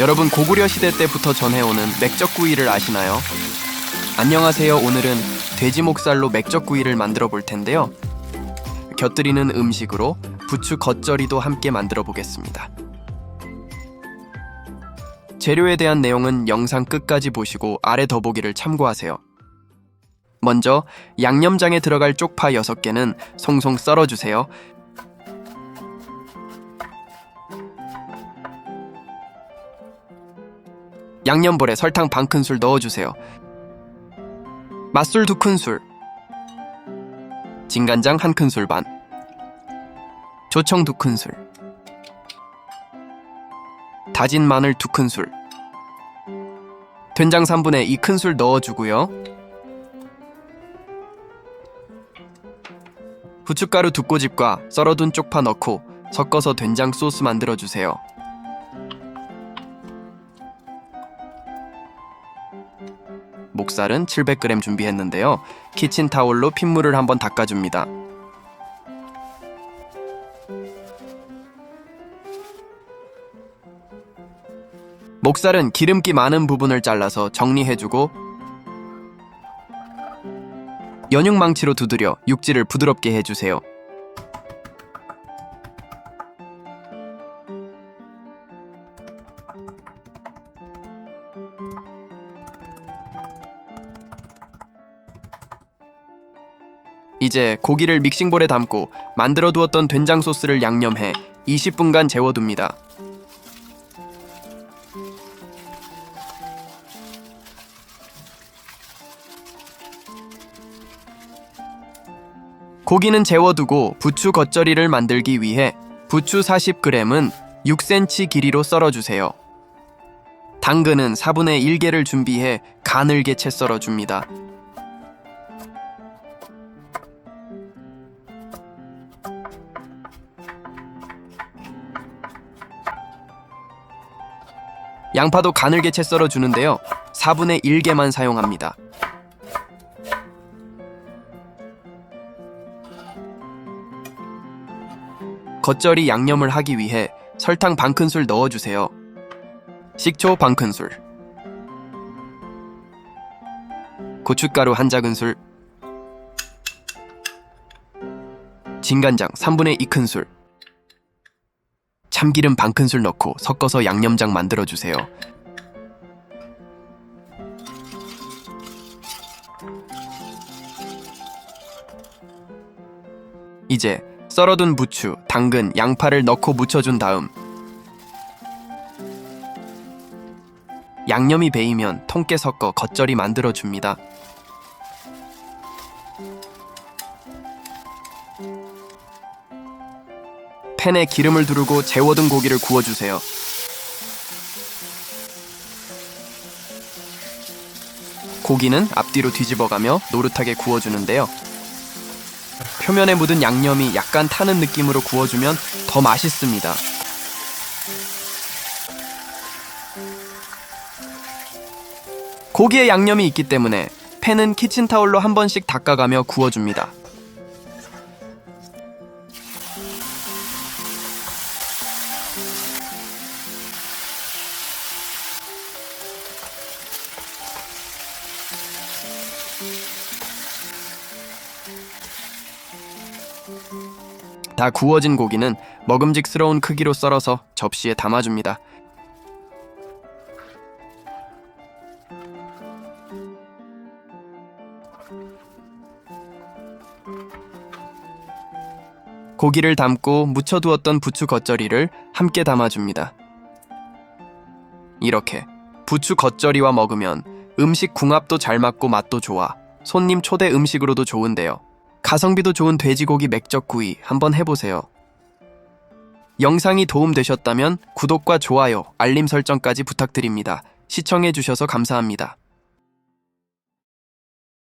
여러분 고구려 시대 때부터 전해오는 맥적구이를 아시나요? 안녕하세요. 오늘은 돼지 목살로 맥적구이를 만들어 볼 텐데요. 곁들이는 음식으로 부추 겉절이도 함께 만들어 보겠습니다. 재료에 대한 내용은 영상 끝까지 보시고 아래 더보기를 참고하세요. 먼저 양념장에 들어갈 쪽파 6개는 송송 썰어주세요. 양념볼에 설탕 반 큰술 넣어주세요. 맛술 두 큰술, 진간장 한 큰술 반, 조청 두 큰술, 다진 마늘 두 큰술, 된장 3분의 2 큰술 넣어주고요. 후춧가루 두 꼬집과 썰어둔 쪽파 넣고 섞어서 된장 소스 만들어 주세요. 목살은 700g 준비했는데요. 키친타올로 핏물을 한번 닦아줍니다. 목살은 기름기 많은 부분을 잘라서 정리해주고 연육망치로 두드려 육질을 부드럽게 해주세요. 이제 고기를 믹싱볼에 담고 만들어 두었던 된장 소스를 양념해 20분간 재워둡니다. 고기는 재워두고 부추 겉절이를 만들기 위해 부추 40g은 6cm 길이로 썰어주세요. 당근은 4분의 1개를 준비해 가늘게 채 썰어줍니다. 양파도 가늘게 채 썰어 주는데요. 4분의 1개만 사용합니다. 겉절이 양념을 하기 위해 설탕 반 큰술 넣어주세요. 식초 반 큰술, 고춧가루 한 작은술, 진간장 3분의 2 큰술, 참기름 반 큰술 넣고 섞어서 양념장 만들어 주세요. 이제 썰어둔 부추, 당근, 양파를 넣고 무쳐준 다음 양념이 배이면 통깨 섞어 겉절이 만들어 줍니다. 팬에 기름을 두르고 재워둔 고기를 구워주세요. 고기는 앞뒤로 뒤집어가며 노릇하게 구워주는데요. 표면에 묻은 양념이 약간 타는 느낌으로 구워주면 더 맛있습니다. 고기에 양념이 있기 때문에 팬은 키친타올로 한 번씩 닦아가며 구워줍니다. 다 구워진 고기는 먹음직스러운 크기로 썰어서 접시에 담아줍니다. 고기를 담고 묻혀두었던 부추 겉절이를 함께 담아줍니다. 이렇게 부추 겉절이와 먹으면 음식 궁합도 잘 맞고 맛도 좋아 손님 초대 음식으로도 좋은데요. 가성비도 좋은 돼지고기 맥적구이 한번 해보세요. 영상이 도움되셨다면 구독과 좋아요, 알림 설정까지 부탁드립니다. 시청해주셔서 감사합니다.